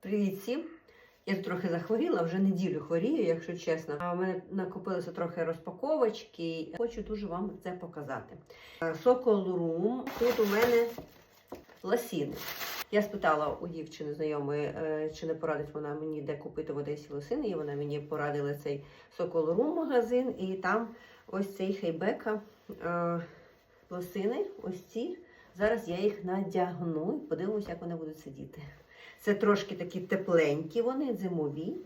Привіт всім! Я трохи захворіла, вже неділю хворію, якщо чесно. А в мене накопилося трохи розпаковочки. Хочу дуже вам це показати. Сокол Рум. Тут у мене лосіни. Я спитала у дівчини знайомої, е, чи не порадить вона мені, де купити в Одесі лосини. І вона мені порадила цей Сокол Рум магазин. І там ось цей хейбека е, лосини. Ось ці. Зараз я їх надягну і подивимося, як вони будуть сидіти. Це трошки такі тепленькі, вони зимові.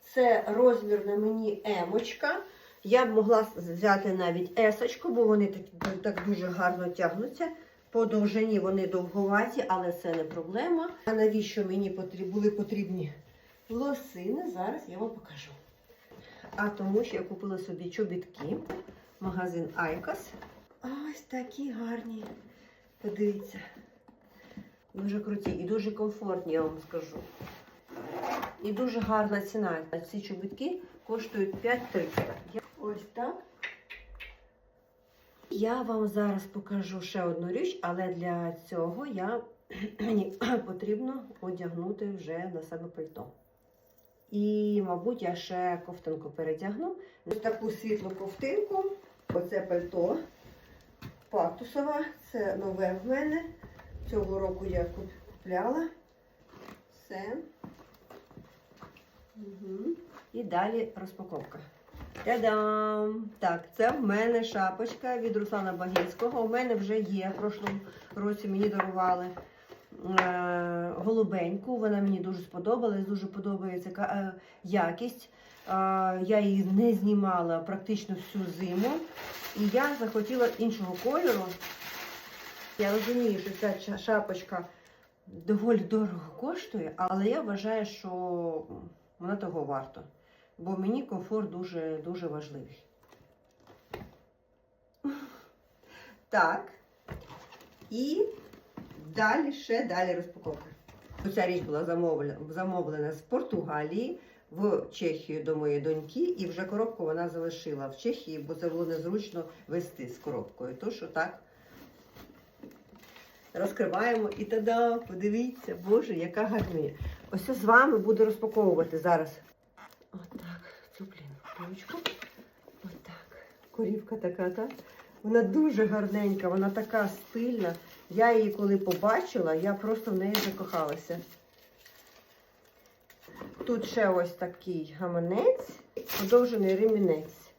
Це розмір на мені емочка. Я б могла взяти навіть есочку, бо вони так, так дуже гарно тягнуться. По довжині вони довговаті, але це не проблема. А навіщо мені потріб, були потрібні лосини? Зараз я вам покажу. А тому що я купила собі чобітки. Магазин Айкос. Ось такі гарні. Подивіться. Дуже круті і дуже комфортні, я вам скажу. І дуже гарна ціна. Ці чобітки коштують 5300. Я- Ось так. Я вам зараз покажу ще одну річ, але для цього я, мені потрібно одягнути вже на себе пальто. І, мабуть, я ще ковтинку передягну. Ось таку світлу ковтинку. Оце пальто пактусова. Це нове в мене. Цього року я купляла. Все. Угу. І далі розпаковка. Та-дам! Так, це в мене шапочка від Руслана Багінського. У мене вже є. В прошлому році мені дарували е, голубеньку. Вона мені дуже сподобалась, дуже подобається е, якість. Е, я її не знімала практично всю зиму. І я захотіла іншого кольору. Я розумію, що ця шапочка доволі дорого коштує, але я вважаю, що вона того варто. Бо мені комфорт дуже, дуже важливий. Так. І далі ще далі розпаковка. Ця річ була замовлена, з Португалії в Чехію до моєї доньки, і вже коробку вона залишила в Чехії, бо це було незручно вести з коробкою. Тож так розкриваємо і тоді, подивіться, боже, яка гарна. Ось я з вами буду розпаковувати зараз. Отак, цю блін. Отак. Корівка така, так? Вона дуже гарненька, вона така стильна. Я її коли побачила, я просто в неї закохалася. Тут ще ось такий гаманець, подовжений ремінець.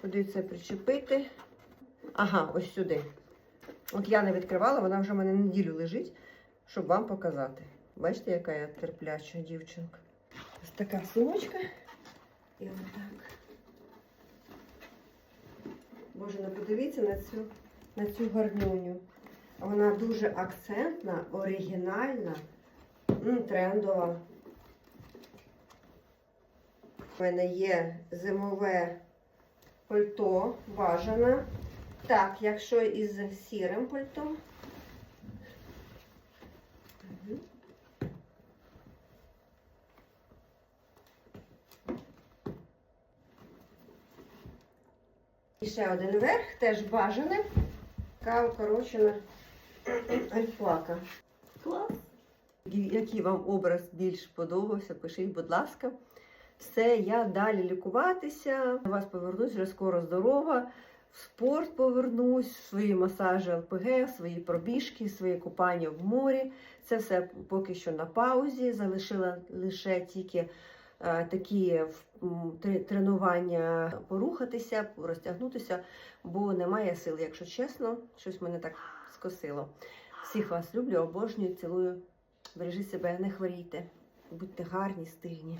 Куди це причепити? Ага, ось сюди. От я не відкривала, вона вже в мене неділю лежить, щоб вам показати. Бачите, яка я терпляча дівчинка. Ось така сумочка. І отак. Боже, ну подивіться на цю, на цю гарнюню. Вона дуже акцентна, оригінальна, трендова. У мене є зимове пальто бажане. Так, якщо із сірим пальто. Мгм. І ще один верх, теж бажане. Така укорочена альпака. Клас! Який вам образ більш подобався, пишіть, будь ласка. Все, я далі лікуватися. До вас повернусь вже скоро здорова. Спорт повернусь, свої масажі ЛПГ, свої пробіжки, свої купання в морі. Це все поки що на паузі. Залишила лише тільки е, такі тренування порухатися, розтягнутися, бо немає сил, якщо чесно, щось мене так скосило. Всіх вас люблю, обожнюю, цілую. Бережіть себе, не хворійте, будьте гарні, стильні.